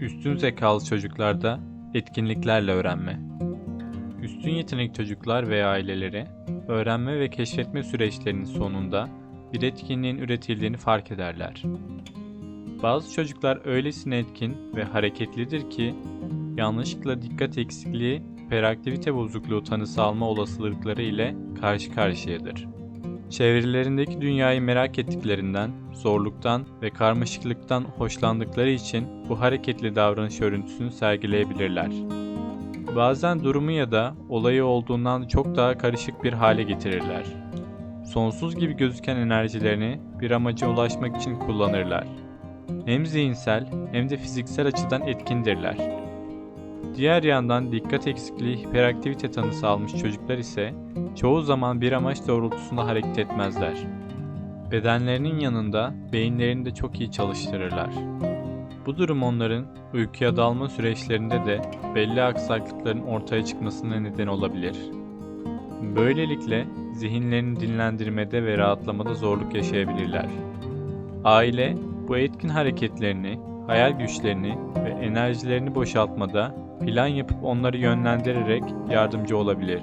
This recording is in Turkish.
Üstün zekalı çocuklarda etkinliklerle öğrenme. Üstün yetenek çocuklar veya aileleri öğrenme ve keşfetme süreçlerinin sonunda bir etkinliğin üretildiğini fark ederler. Bazı çocuklar öylesine etkin ve hareketlidir ki yanlışlıkla dikkat eksikliği, hiperaktivite bozukluğu tanısı alma olasılıkları ile karşı karşıyadır. Çevrelerindeki dünyayı merak ettiklerinden, zorluktan ve karmaşıklıktan hoşlandıkları için bu hareketli davranış örüntüsünü sergileyebilirler. Bazen durumu ya da olayı olduğundan çok daha karışık bir hale getirirler. Sonsuz gibi gözüken enerjilerini bir amaca ulaşmak için kullanırlar. Hem zihinsel hem de fiziksel açıdan etkindirler. Diğer yandan dikkat eksikliği hiperaktivite tanısı almış çocuklar ise çoğu zaman bir amaç doğrultusunda hareket etmezler. Bedenlerinin yanında beyinlerini de çok iyi çalıştırırlar. Bu durum onların uykuya dalma süreçlerinde de belli aksaklıkların ortaya çıkmasına neden olabilir. Böylelikle zihinlerini dinlendirmede ve rahatlamada zorluk yaşayabilirler. Aile bu etkin hareketlerini, hayal güçlerini ve enerjilerini boşaltmada plan yapıp onları yönlendirerek yardımcı olabilir.